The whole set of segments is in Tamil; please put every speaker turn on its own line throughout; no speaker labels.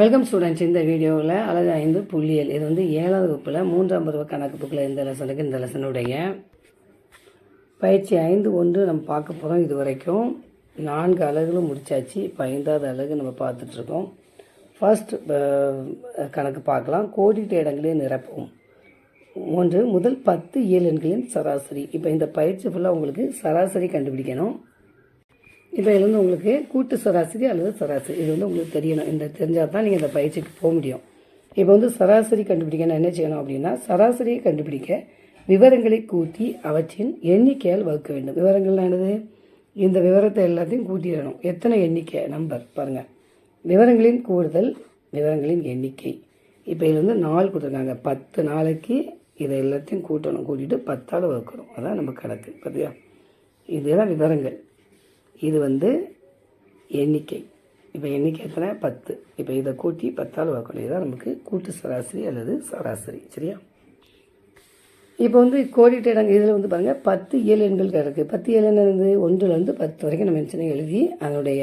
வெல்கம் ஸ்டூடெண்ட்ஸ் இந்த வீடியோவில் அழகு ஐந்து புள்ளியல் இது வந்து ஏழாவது வகுப்பில் மூன்றாம் பருவ கணக்கு புக்கில் இந்த லெசனுக்கு இந்த லெசனுடைய பயிற்சி ஐந்து ஒன்று நம்ம பார்க்க போகிறோம் இது வரைக்கும் நான்கு அலகுகளும் முடிச்சாச்சு. இப்போ ஐந்தாவது அலகு நம்ம பார்த்துட்ருக்கோம். ஃபர்ஸ்ட் கணக்கு பார்க்கலாம். கோடிட்ட இடங்களே நிரப்பும் ஒன்று முதல் பத்து ஏழு எண்களின் சராசரி. இப்போ இந்த பயிற்சி ஃபுல்லாக உங்களுக்கு சராசரி கண்டுபிடிக்கணும். இதுல வந்து உங்களுக்கு கூட்டு சராசரி அல்லது சராசரி. இது வந்து உங்களுக்கு தெரியணும். இந்த தெரிஞ்சால் தான் நீங்கள் இந்த பயிற்சிக்கு போக முடியும். இப்போ வந்து சராசரி கண்டுபிடிக்கணும் என்ன செய்யணும் அப்படின்னா சராசரியை கண்டுபிடிக்க விவரங்களை கூட்டி அவற்றின் எண்ணிக்கையால் வகுக்க வேண்டும். விவரங்கள்லாம் என்னது? இந்த விவரத்தை எல்லாத்தையும் கூட்டிடணும். எத்தனை எண்ணிக்கை? நம்பர் பாருங்கள் விவரங்களின் கூடுதல் விவரங்களின் எண்ணிக்கை. இப்போ இது வந்து நாள் கொடுத்துருக்காங்க. பத்து நாளைக்கு இதை எல்லாத்தையும் கூட்டணும். கூட்டிட்டு பத்தால் வகுக்கணும். அதான் நம்ம கணக்கு. பார்த்தியா இதெல்லாம் விவரங்கள். இது வந்து எண்ணிக்கை. இப்போ எண்ணிக்கை எத்தனை? பத்து. இப்போ இதை கூட்டி பத்தால் வகுக்கணும். இதுதான் நமக்கு கூட்டு சராசரி அல்லது சராசரி. சரியா? இப்போ வந்து கோடிட்ட இடங்கள் இதில் வந்து பாருங்கள் பத்து ஏழு எண்கள் கிடக்கு. பத்து ஏழு எண்ணிலிருந்து ஒன்றுலேருந்து பத்து வரைக்கும் நம்ம மென்ஷனை எழுதி அதனுடைய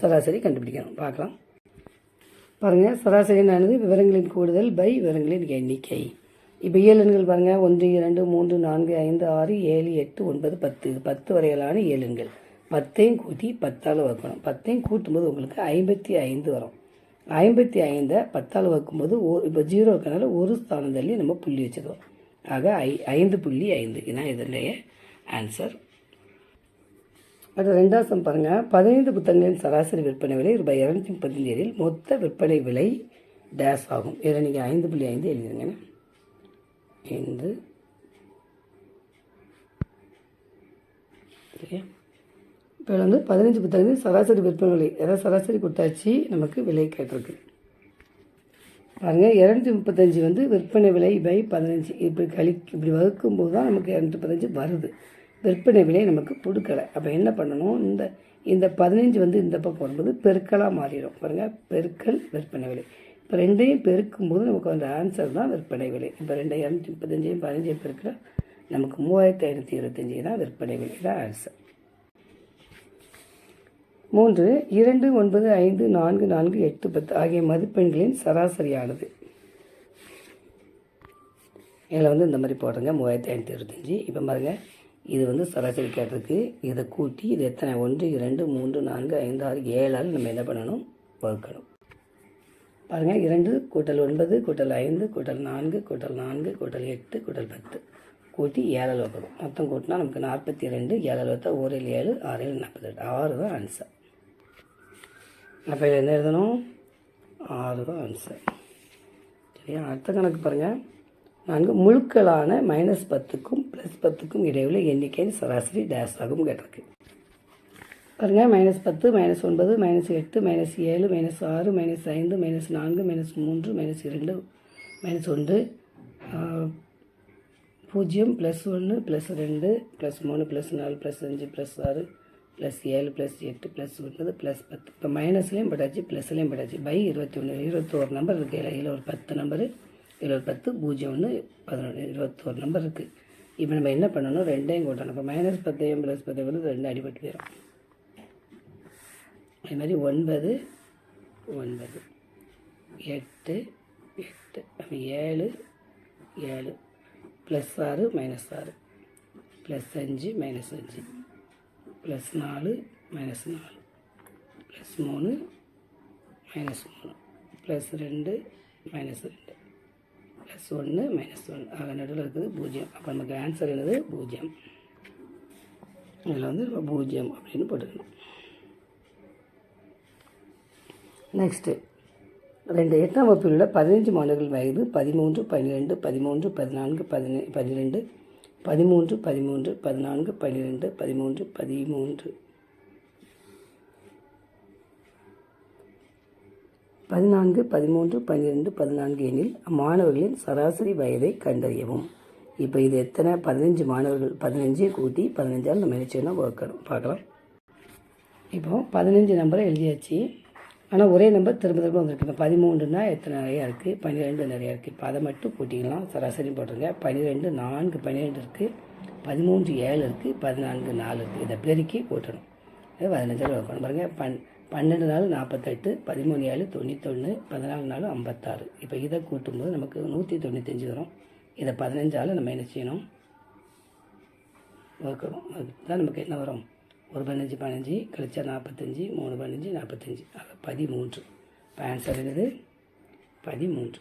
சராசரி கண்டுபிடிக்கணும். பார்க்கலாம். பாருங்கள் சராசரியானது விவரங்களின் கூடுதல் பை விவரங்களின் எண்ணிக்கை. இப்போ ஏழு எண்கள் பாருங்கள் ஒன்று இரண்டு மூன்று நான்கு ஐந்து ஆறு ஏழு எட்டு ஒன்பது பத்து. பத்து வரையிலான ஏழு எண்கள். பத்தையும் கூட்டி பத்தால் வகுக்கணும். பத்தையும் கூட்டும்போது உங்களுக்கு ஐம்பத்தி ஐந்து வரும். ஐம்பத்தி ஐந்தை பத்தால் வகுக்கும்போது ஓ இப்போ ஜீரோ இருக்கனால ஒரு ஸ்தானம் தள்ளி நம்ம புள்ளி வச்சுருவோம் ஆக ஐ ஐந்து புள்ளி ஐந்து. இதுதான் இதனுடைய ஆன்சர் அடுத்த ரெண்டாவது சம் பாருங்கள் பதினைந்து புத்தகங்களின் சராசரி விற்பனை விலை ரூபாய் இரநூத்தி முப்பத்தஞ்சு ஏழில் மொத்த விற்பனை விலை டேஸ் ஆகும். இதில் நீங்கள் ஐந்து புள்ளி ஐந்து எழுதிருங்க. ஐந்து. சரியா? இப்போ வந்து பதினஞ்சு புத்தகங்கள் சராசரி விற்பனை விலை ஏதாவது சராசரி கொடுத்தாச்சு நமக்கு விலை கேட்டிருக்கு. பாருங்கள் இரநூத்தி முப்பத்தஞ்சு வந்து விற்பனை விலை பை பதினஞ்சு. இப்படி கழி இப்படி வகுக்கும்போது தான் நமக்கு இரநூத்தி முப்பத்தஞ்சு வருது. விற்பனை விலை நமக்கு கொடுக்கலை. அப்போ என்ன பண்ணணும்? இந்த இந்த பதினஞ்சு வந்து இந்த பக்கம் வரும்போது பெருக்கலாக மாறிடும். பாருங்கள் பெருக்கல் விற்பனை விலை. இப்போ ரெண்டையும் பெருக்கும்போது நமக்கு அந்த ஆன்சர் தான் விற்பனை விலை. இப்போ ரெண்டு இரநூத்தி முப்பத்தஞ்சையும் பதினஞ்சையும் பெருக்கில். நமக்கு மூவாயிரத்தி ஐநூற்றி இருபத்தஞ்சி தான் விற்பனை விலை. தான் ஆன்சர் மூன்று இரண்டு ஒன்பது ஐந்து நான்கு நான்கு எட்டு பத்து ஆகிய மதிப்பெண்களின் சராசரியானது. இதில் வந்து இந்த மாதிரி போடுறேங்க மூவாயிரத்தி ஐநூற்றி இருபத்தஞ்சி. இப்போ பாருங்கள் இது வந்து சராசரி கேட்டிருக்கு இதை கூட்டி இது எத்தனை? ஒன்று இரண்டு மூன்று நான்கு ஐந்து ஆறு ஏழால் நம்ம என்ன பண்ணணும்? வகுக்கணும். பாருங்கள் இரண்டு கூட்டல் ஒன்பது கூட்டல் ஐந்து கூட்டல் நான்கு கூட்டல் நான்கு கூட்டல் எட்டு கூட்டல் பத்து. கூட்டி ஏழால் வகுக்கணும். மொத்தம் கூட்டினா நமக்கு நாற்பத்தி ரெண்டு ஏழால் வைத்தா ஓரில் ஏழு ஆறில் நாற்பத்தெட்டு ஆறு தான் ஆன்சர் அப்போ இதில் என்ன எழுதணும்? ஆறு தான் ஆன்சர் சரியா? அடுத்த கணக்கு பாருங்கள் நான்கு முழுக்களான மைனஸ் பத்துக்கும் ப்ளஸ் பத்துக்கும் இடையுள்ள எண்ணிக்கையின் சராசரி டேஸ் ஆகும் கேட்டிருக்கு. பாருங்கள் மைனஸ் பத்து மைனஸ் ஒன்பது மைனஸ் எட்டு மைனஸ் ஏழு மைனஸ் ஆறு மைனஸ் ஐந்து மைனஸ் நான்கு மைனஸ் மூன்று மைனஸ் இரண்டு மைனஸ் ஒன்று பூஜ்ஜியம் ப்ளஸ் ஒன்று ப்ளஸ் ரெண்டு ப்ளஸ் மூணு ப்ளஸ் நாலு ப்ளஸ் அஞ்சு ப்ளஸ் ஆறு ப்ளஸ் ஏழு ப்ளஸ் எட்டு ப்ளஸ் ஒன்பது ப்ளஸ் பத்து. இப்போ மைனஸ்லேயும் பட்டாச்சு ப்ளஸ்லேயும் பட்டாச்சு பை இருபத்தி ஒன்று இருபத்தோரு நம்பர் இருக்குது இதில் இதில் ஒரு பத்து நம்பரு இதில் ஒரு பத்து பூஜ்ஜியம் ஒன்று பதினொன்று இருபத்தோரு நம்பர் இருக்குது இப்போ நம்ம என்ன பண்ணணும்? ரெண்டையும் கூட்டணும். இப்போ மைனஸ் பத்தையும் ப்ளஸ் பத்தையும் வந்து ரெண்டு அடிபட்டு போயிடும் அதே மாதிரி ஒன்பது ஒன்பது. எட்டு எட்டு. அப்போ ஏழு ஏழு. ப்ளஸ் ஆறு மைனஸ் ஆறு. ப்ளஸ் அஞ்சு மைனஸ் அஞ்சு. ப்ளஸ் நாலு மைனஸ் நாலு. ப்ளஸ் மூணு மைனஸ் மூணு. ப்ளஸ் ரெண்டு மைனஸ் ரெண்டு. ப்ளஸ் ஒன்று மைனஸ் ஒன்று ஆக நடுவில் இருக்குது பூஜ்ஜியம். அப்போ நமக்கு ஆன்சர் என்னது? பூஜ்ஜியம். இதில் வந்து நம்ம பூஜ்ஜியம் அப்படின்னு போட்டுக்கணும். நெக்ஸ்ட்டு ரெண்டு எட்டாம் வகுப்பில் உள்ள பதினஞ்சு மாணவர்கள் வயது பதிமூன்று பன்னிரெண்டு பதிமூன்று பதினான்கு பதினே பன்னிரெண்டு பதிமூன்று பதிமூன்று பதினான்கு பன்னிரெண்டு பதிமூன்று பதிமூன்று. பதினான்கு பதிமூன்று பன்னிரெண்டு பதினான்கு எனில் மாணவர்களின் சராசரி வயதை கண்டறியவும். இப்போ இது எத்தனை? பதினஞ்சு மாணவர்கள். பதினஞ்சே கூட்டி பதினஞ்சால் நம்ம என்ன செய்யணும்? பார்க்கணும். பார்க்கலாம். இப்போ பதினஞ்சு நம்பரை எழுதியாச்சு. ஆனால் ஒரே நம்பர் திரும்ப திரும்ப வந்திருக்கு. இப்போ பதிமூணுனா எத்தனை நிறையா இருக்குது பன்னிரெண்டு நிறையா இருக்குது இப்போ அதை மட்டும் கூட்டிக்கலாம். சராசரி போட்டுருங்க. பன்னிரெண்டு நான்கு பன்னிரெண்டு இருக்குது பதிமூன்று ஏழு இருக்குது பதினான்கு நாலு இருக்குது இதை பெருக்கி கூட்டணும் இது வைக்கணும் பாருங்கள் பன் பன்னெண்டு நாள் நாற்பத்தெட்டு பதிமூணு ஏழு தொண்ணூத்தொன்று பதினாலு நாள் ஐம்பத்தாறு. இப்போ இதை கூட்டும்போது நமக்கு நூற்றி தொண்ணூத்தஞ்சு வரும். இதை பதினஞ்சால் நம்ம என்ன செய்யணும்? வகுக்கணும். அதுதான் நமக்கு என்ன வரும்? ஒரு பதினஞ்சு பதினஞ்சு கழிச்சா நாற்பத்தஞ்சு மூணு பதினஞ்சு நாற்பத்தஞ்சு அது பதிமூன்று. இப்போ ஆன்சர் என்னது? பதிமூன்று.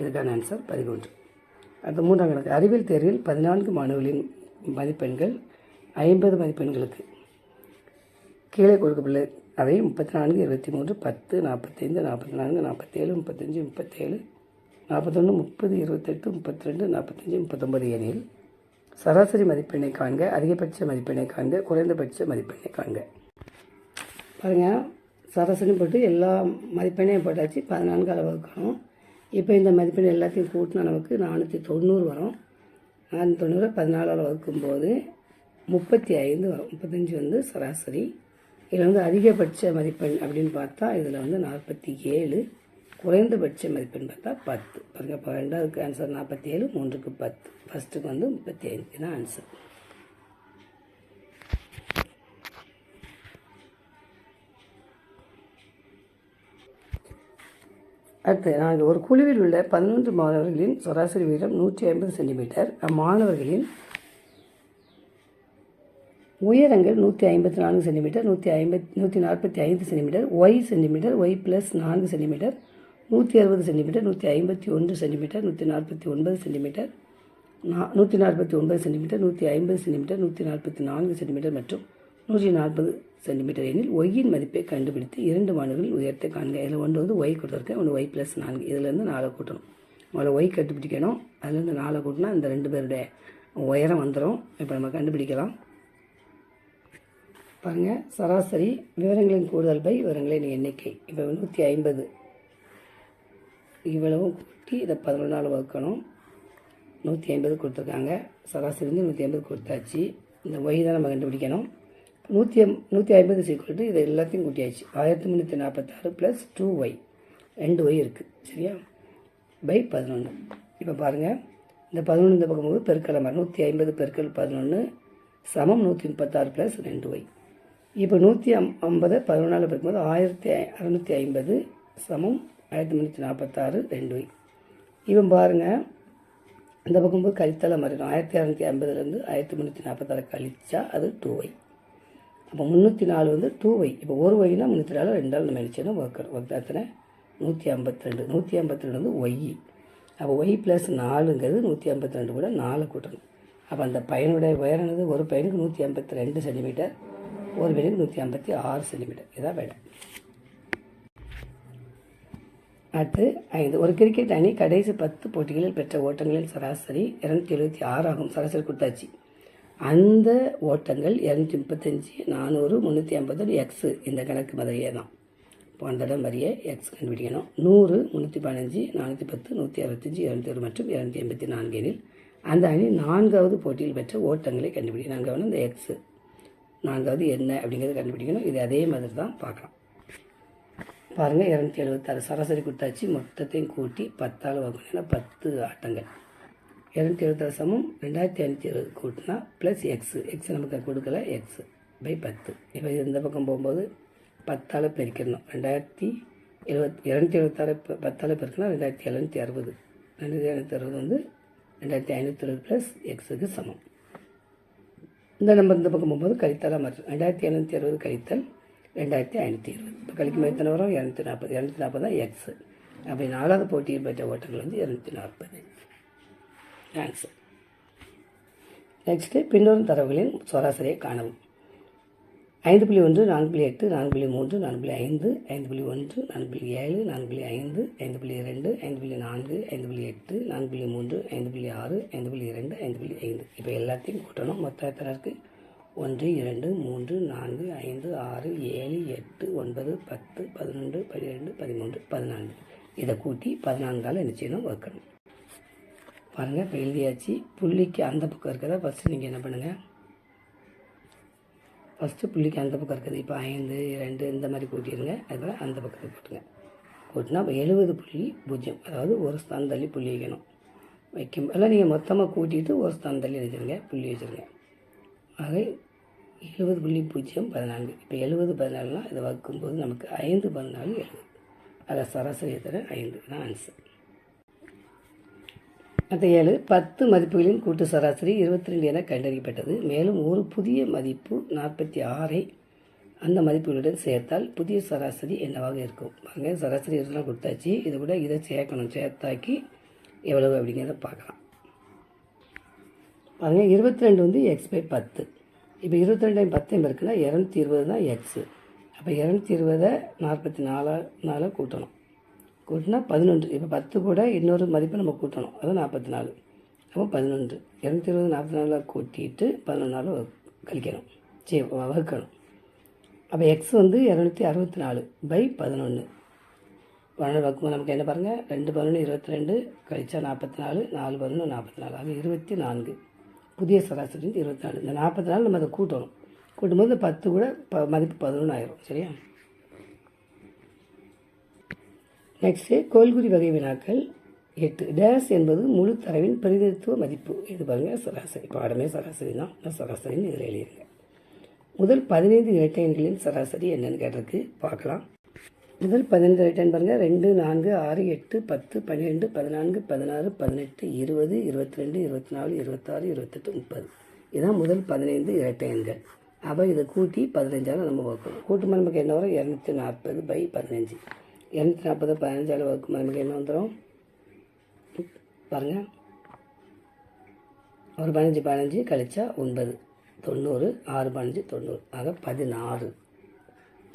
இதுக்கான ஆன்சர் பதிமூன்று. அடுத்த மூன்றாம் கணக்கு. அறிவியல் தேர்வில் பதினான்கு மாணவர்களின் மதிப்பெண்கள் ஐம்பது மதிப்பெண்களுக்கு. கீழே கொடுக்கப்பட்டுள்ள அவை முப்பத்தி நான்கு இருபத்தி மூன்று பத்து நாற்பத்தைந்து நாற்பத்தி நான்கு நாற்பத்தேழு முப்பத்தஞ்சு முப்பத்தேழு நாற்பத்தொன்று முப்பது இருபத்தெட்டு முப்பத்தி ரெண்டு நாற்பத்தஞ்சு முப்பத்தொம்பது ஏனில் சராசரி மதிப்பெண்ணை காண்க அதிகபட்ச மதிப்பெண்ணை காண்க குறைந்தபட்ச மதிப்பெண்ணை காண்க. பாருங்கள் சராசரி போட்டு எல்லா மதிப்பெண்ணையும் போட்டாச்சு பதினான்கு அளவுக்கணும் இப்போ இந்த மதிப்பெண் எல்லாத்தையும் கூட்டினா நமக்கு நானூற்றி தொண்ணூறு வரும். நானூற்றி தொண்ணூறு பதினாலால் வகுக்கும்போது முப்பத்தி ஐந்து வரும். முப்பத்தஞ்சு வந்து சராசரி. இதில் வந்து அதிகபட்ச மதிப்பெண் அப்படின்னு பார்த்தா இதில் வந்து நாற்பத்தி ஏழு. குறைந்தபட்ச மதிப்பெண் பார்த்தா பத்து. பாருங்கள் இப்போ ரெண்டாவதுக்கு ஆன்சர் நாற்பத்தி ஏழு மூன்றுக்கு பத்து. ஃபஸ்ட்டுக்கு வந்து முப்பத்தி ஐந்து இதுதான் ஆன்சர் அடுத்து நாங்கள் ஒரு குழுவில் உள்ள பதினொன்று மாணவர்களின் சராசரி உயரம் நூற்றி ஐம்பது சென்டிமீட்டர். அம்மாணவர்களின் உயரங்கள் நூற்றி ஐம்பத்தி நான்கு சென்டிமீட்டர் நூற்றி ஐம்பத் நூற்றி நாற்பத்தி ஐந்து centimetre Y centimetre Y plus நான்கு சென்டிமீட்டர் நூற்றி அறுபது சென்டிமீட்டர் நூற்றி ஐம்பத்தி ஒன்று சென்டிமீட்டர் நூற்றி நாற்பத்தி ஒன்பது சென்டிமீட்டர் நா நூற்றி நாற்பத்தி ஒன்பது சென்டிமீட்டர் நூற்றி ஐம்பது சென்டிமீட்டர் நூற்றி நாற்பத்தி நான்கு சென்டிமீட்டர் மற்றும் நூற்றி நாற்பது சென்டிமீட்டர் எனில் ஒய்யின் மதிப்பை கண்டுபிடித்து இரண்டு மாணவர்கள் உயரத்தை காண்க. இதில் ஒன்று வந்து ஒய் கொடுத்துருக்கேன் ஒன்று ஒய் ப்ளஸ் நான்கு. இதுலேருந்து நாலை கூட்டணும். முதல்ல ஒய் கண்டுபிடிக்கணும். அதுலேருந்து நாலை கூட்டினா இந்த ரெண்டு பேருடைய உயரம் வந்துடும் இப்போ நம்ம கண்டுபிடிக்கலாம். பாருங்கள் சராசரி விவரங்களின் கூடுதல் பை விவரங்களின் எண்ணிக்கை. இப்போ நூற்றி ஐம்பது. இவ்வளவும் கூட்டி இதை பதினொன்றால் வகுக்கணும். நூற்றி ஐம்பது கொடுத்துருக்காங்க. சராசரி வந்து நூற்றி ஐம்பது கொடுத்தாச்சு. இந்த ஒய் தான் நம்ம கண்டுபிடிக்கணும். நூற்றி எம் நூற்றி ஐம்பது சீக்கிரம் இதை எல்லாத்தையும் கூட்டியாச்சு. ஆயிரத்தி முந்நூற்றி நாற்பத்தாறு ப்ளஸ் டூ ஒய் ரெண்டு ஒய் இருக்குது சரியா? பை பதினொன்று இப்போ பாருங்கள் இந்த பதினொன்று இந்த பக்கம் போது பெருக்கலை மாதிரி. நூற்றி ஐம்பது பெருக்கல் பதினொன்று சமம் நூற்றி முப்பத்தாறு ப்ளஸ் ரெண்டு ஒய் இப்போ நூற்றி அம் ஐம்பது பதினொன்றால் பெருக்கும்போது ஆயிரத்தி அறநூற்றி ஐம்பது சமம் ஆயிரத்தி முந்நூற்றி நாற்பத்தாறு ரெண்டு. ஒய் பாருங்கள் இந்த பக்கம் போய் கழித்தலை மாறிடும் ஆயிரத்தி அறநூற்றி ஐம்பதுலேருந்து ஆயிரத்தி முந்நூற்றி நாற்பத்தாறு கழிச்சா அது டூ ஒய் அப்போ முந்நூற்றி நாலு வந்து டூ ஒய் இப்போ ஒரு ஒய்னா முந்நூற்றி நாலு ரெண்டாள் நம்ம நினச்சோன்னா ஒர்க் வகுத்தாத்தின நூற்றி ஐம்பத்தி ரெண்டு நூற்றி ஐம்பத்தி ரெண்டு வந்து ஒய் அப்போ ஒய் ப்ளஸ் நாலுங்கிறது நூற்றி ஐம்பத்தி ரெண்டு கூட நாலு கூட்டணும். அப்போ அந்த பையனுடைய உயரனது ஒரு பையனுக்கு நூற்றி ஐம்பத்தி ரெண்டு சென்டிமீட்டர் ஒரு பையனுக்கு நூற்றி ஐம்பத்தி ஆறு சென்டிமீட்டர் இதான் வேணும் அடுத்து ஐந்து. ஒரு கிரிக்கெட் அணி கடைசி பத்து போட்டிகளில் பெற்ற ஓட்டங்களில் சராசரி இரநூத்தி எழுபத்தி ஆறு ஆகும். சராசரி கொடுத்தாச்சு. அந்த ஓட்டங்கள் இரநூத்தி முப்பத்தஞ்சு நானூறு முந்நூற்றி ஐம்பது எக்ஸு இந்த கணக்கு மாதிரியே தான். போன தடவை மாதிரியே எக்ஸ் கண்டுபிடிக்கணும். நூறு முந்நூற்றி பதினஞ்சு நானூற்றி பத்து நூற்றி அறுபத்தஞ்சு இரநூத்தி ஒரு மற்றும் இரநூத்தி எண்பத்தி நான்கு எனில் அந்த அணி நான்காவது போட்டியில் பெற்ற ஓட்டங்களை கண்டுபிடிக்கணும் நாங்கள் இந்த எக்ஸு நான்காவது என்ன அப்படிங்கிறத கண்டுபிடிக்கணும். இது அதே மாதிரி தான் பார்க்கலாம். பாருங்கள் இரநூத்தி எழுபத்தாறு சராசரி கொடுத்தாச்சு மொத்தத்தையும் கூட்டி பத்தால் வகுக்கணும்னா பத்து ஆட்டங்கள். இரநூத்தி எழுபத்தாறு சமம் ரெண்டாயிரத்தி ஐநூற்றி எழுபது கூட்டினா ப்ளஸ் எக்ஸு எக்ஸ் நமக்கு கொடுக்கல எக்ஸு பை பத்து. இப்போ இந்த பக்கம் போகும்போது பத்தால் பெருக்கிடணும். ரெண்டாயிரத்தி எழுபத் இரநூத்தி எழுபத்தாறு இப்போ பத்தால் பெருக்கினா ரெண்டாயிரத்தி எழுநூற்றி அறுபது. ரெண்டாயிரத்தி எழுநூற்றி அறுபது வந்து ரெண்டாயிரத்தி ஐநூற்றி அறுபது ப்ளஸ் எக்ஸுக்கு சமம். இந்த நம்பர் இந்த பக்கம் போகும்போது கழித்தலாக மாற்றும் ரெண்டாயிரத்தி எழுநூற்றி அறுபது கழித்தல் ரெண்டாயிரத்தி ஐநூற்றி இருபது. இப்போ கழிக்கும் எத்தனை வரும்? இரநூத்தி நாற்பது இரநூத்தி நாற்பது தான் எக்ஸு அப்படி நாலாவது போட்டியில் பெற்ற ஓட்டங்கள் வந்து இரநூத்தி நாற்பது. ஆன்சர் நெக்ஸ்ட்டு பின்வரும் தரவுகளின் சராசரியை காணவும். ஐந்து புள்ளி ஒன்று நான்கு புள்ளி எட்டு நான்கு புள்ளி மூன்று நான்கு புள்ளி ஐந்து ஐந்து புள்ளி ஒன்று நான்கு புள்ளி ஏழு நான்கு புள்ளி ஐந்து ஐந்து புள்ளி இரண்டு ஐந்து புள்ளி நான்கு ஐந்து புள்ளி எட்டு நான்கு புள்ளி மூன்று ஐந்து புள்ளி ஆறு ஐந்து புள்ளி இரண்டு ஐந்து புள்ளி ஐந்து. இப்போ எல்லாத்தையும் கூட்டணும். மொத்தம் எத்தனை இருக்குது ஒன்று இரண்டு மூன்று நான்கு ஐந்து ஆறு ஏழு எட்டு ஒன்பது பத்து பதினொன்று பன்னிரெண்டு பதிமூன்று பதினான்கு. இதை கூட்டி பதினான்கால் என்ன செய்யணும் வைக்கணும் பாருங்கள் இப்போ எழுதியாச்சு. புள்ளிக்கு அந்த பக்கம் இருக்கிறத? ஃபஸ்ட்டு நீங்கள் என்ன பண்ணுங்கள் ஃபஸ்ட்டு புள்ளிக்கு அந்த பக்கம் இருக்குது இப்போ ஐந்து ரெண்டு இந்த மாதிரி கூட்டிடுங்க. அதுபோல் அந்த பக்கத்தை கூட்டுங்க கூட்டினா இப்போ எழுபது புள்ளி பூஜ்ஜியம். அதாவது ஒரு ஸ்தானம் தள்ளி புள்ளி வைக்கணும். வைக்கும் எல்லாம் நீங்கள் மொத்தமாக கூட்டிட்டு ஒரு ஸ்தான் தள்ளி வச்சுருங்க புள்ளி வச்சுருங்க. ஆக எழுபது புள்ளி பூஜ்ஜியம் பதினான்கு. இப்போ எழுபது பதினாலுனால் இதை வகுக்கும்போது நமக்கு ஐந்து பதினாலு எழுபது. அதில் சராசரி தர ஐந்து. தான் ஆன்சர் அடுத்த ஏழு. பத்து மதிப்புகளின் கூட்டு சராசரி இருபத்தி ரெண்டு என கண்டறியப்பட்டது. மேலும் ஒரு புதிய மதிப்பு நாற்பத்தி ஆறை அந்த மதிப்புகளுடன் சேர்த்தால் புதிய சராசரி என்னவாக இருக்கும்? பாருங்க சராசரி இதெல்லாம் கொடுத்தாச்சு. இதை கூட இதை சேர்க்கணும். சேர்த்தாக்கி எவ்வளவு அப்படிங்கிறத பார்க்கலாம். பாருங்கள் இருபத்தி ரெண்டு வந்து எக்ஸ் பை பத்து. இப்போ இருபத்தி ரெண்டு பத்தையும் இருக்குன்னா இரநூத்தி இருபது தான் எக்ஸு அப்போ இரநூத்தி இருபதை நாற்பத்தி நாலா நாலாக கூட்டணும். கூட்டினா பதினொன்று. இப்போ பத்து கூட இன்னொரு மதிப்பை நம்ம கூட்டணும். அது நாற்பத்தி நாலு. அப்போ பதினொன்று. இரநூத்தி இருபது நாற்பத்தி நாலில் கூட்டிட்டு பதினொன்று நாள் கழிக்கணும் சரி வகுக்கணும். அப்போ எக்ஸ் வந்து இரநூத்தி அறுபத்தி நாலு பை பதினொன்று பதினொன்று வகுக்கும்போது நமக்கு என்ன பாருங்கள் ரெண்டு பதினொன்று இருபத்தி ரெண்டு கழிச்சா நாற்பத்தி நாலு நாலு பதினொன்று நாற்பத்தி நாலு. அது இருபத்தி நான்கு. புதிய சராசரி வந்து இருபத்தி நாலு. இந்த நாற்பத்தி நாலு நம்ம அதை கூட்டணும். கூட்டும்போது பத்து கூட ப மதிப்பு பதினொன்று ஆயிரும் சரியா? நெக்ஸ்ட்டு கோல்குறி வகை வினாக்கள் எட்டு. டேஸ் என்பது முழு தரவின் பிரதிநிதித்துவ மதிப்பு. இது பாருங்கள் சராசரி. பாடமே சராசரி தான். நான் சராசரின்னு இதில் எழுதியிருங்க முதல் பதினைந்து இரட்டை எண்களின் சராசரி என்னென்னு கேட்டிருக்கு பார்க்கலாம். முதல் பதினைந்து இரட்டை பாருங்கள் ரெண்டு நான்கு ஆறு எட்டு பத்து பன்னிரெண்டு பதினான்கு பதினாறு பதினெட்டு இருபது இருபத்தி ரெண்டு இருபத்தி நாலு இருபத்தாறு இருபத்தெட்டு முப்பது. இதுதான் முதல் பதினைந்து இரட்டை எண்கள் அப்போ இதை கூட்டி பதினஞ்சால் நம்ம வகுக்கணும். கூட்டுமா நமக்கு என்ன வரும்? இரநூத்தி நாற்பது பை பதினஞ்சு. இரநூத்தி நாற்பது பதினஞ்சால் வகுக்கும்போது நமக்கு என்ன வந்துடும் பாருங்கள் ஒரு பதினஞ்சு பதினஞ்சு கழிச்சா ஒன்பது. தொண்ணூறு ஆறு பதினஞ்சு தொண்ணூறு. ஆக பதினாறு.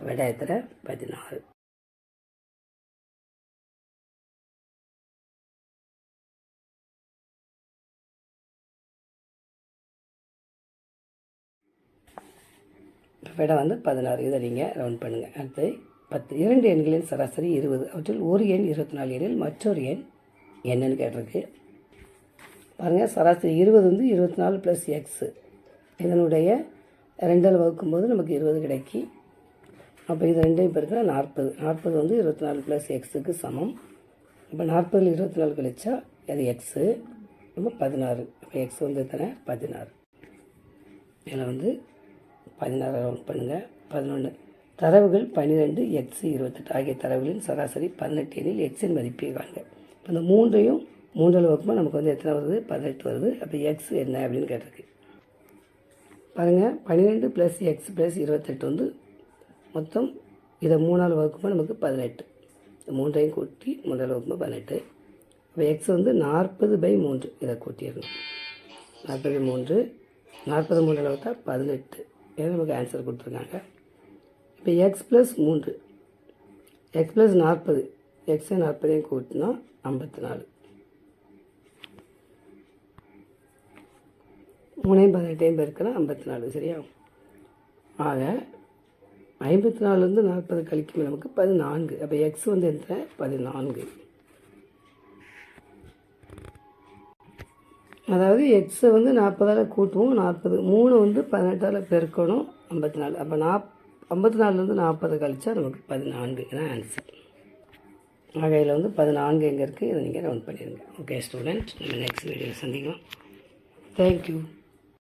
விடயத்தில் பதினாறு. விடை வந்து பதினாறு. இதை நீங்கள் ரவுண்ட் பண்ணுங்கள் அடுத்து பத்து. இரண்டு எண்களின் சராசரி இருபது. அவற்றில் ஒரு எண் இருபத்தி நாலு எண்ணில் மற்றொரு எண் என்னன்னு கேட்டிருக்கு. பாருங்கள் சராசரி இருபது வந்து இருபத்தி நாலு ப்ளஸ் எக்ஸு இதனுடைய ரெண்டால் வகுக்கும்போது நமக்கு இருபது கிடைக்கி அப்போ இது ரெண்டையும் பெருக்கினா நாற்பது. நாற்பது வந்து இருபத்தி நாலு ப்ளஸ் எக்ஸுக்கு சமம். இப்போ நாற்பதில் இருபத்தி நாலு கழிச்சா அது எக்ஸு நம்ம பதினாறு. இப்போ எக்ஸ் வந்து எத்தனை? பதினாறு. இதில் வந்து பதினாறு ரவுண்ட் பண்ணுங்கள் பதினொன்று தரவுகள் பன்னிரெண்டு எக்ஸ் இருபத்தெட்டு ஆகிய தரவுகளின் சராசரி பதினெட்டு எண்ணில் எக்ஸின் மதிப்பை காண்க. இப்போ இந்த மூன்றையும் மூன்றில் வகுப்புமா நமக்கு வந்து எத்தனை வருது? பதினெட்டு வருது. அப்போ எக்ஸ் என்ன அப்படின்னு கேட்டிருக்கு. பாருங்கள் பன்னிரெண்டு ப்ளஸ் எக்ஸ் ப்ளஸ் இருபத்தெட்டு வந்து மொத்தம் இதை மூணாவது வகுப்புமா நமக்கு பதினெட்டு. மூன்றையும் கூட்டி மூன்றாவது வகுக்கும்போது பதினெட்டு. இப்போ எக்ஸ் வந்து நாற்பது பை மூன்று. இதை கூட்டிடணும். நாற்பது பை மூன்று. நாற்பது மூன்றில் வகுத்தா பதினெட்டு. பேர் நமக்கு ஆன்சர் கொடுத்துருக்காங்க. இப்போ எக்ஸ் ப்ளஸ் மூன்று. எக்ஸ் ப்ளஸ் நாற்பது. எக்ஸை நாற்பதையும் கூட்டினா ஐம்பத்தி நாலு. மூணையும் பதினெட்டையும் பெருக்கினா ஐம்பத்தி நாலு சரியா? ஆக ஐம்பத்தி நாலுலேருந்து நாற்பது கழிக்கும் நமக்கு பதினான்கு. அப்போ எக்ஸ் வந்து எந்த பதினான்கு. அதாவது எக்ஸை வந்து நாற்பதால் கூட்டுவோம் நாற்பது. மூணு வந்து பதினெட்டால் பெருக்கணும் ஐம்பத்தி நாலு. அப்போ நாப் ஐம்பத்தி நாலுலேருந்து நாற்பது கழிச்சா நமக்கு பதினான்கு. தான் ஆன்சர் ஆகையில் வந்து பதினான்கு எங்கே இருக்குது இதை நீங்கள் ரவுண்ட் பண்ணிடுங்க. ஓகே ஸ்டூடெண்ட் நம்ம நெக்ஸ்ட் வீடியோ சந்திக்கலாம். Thank you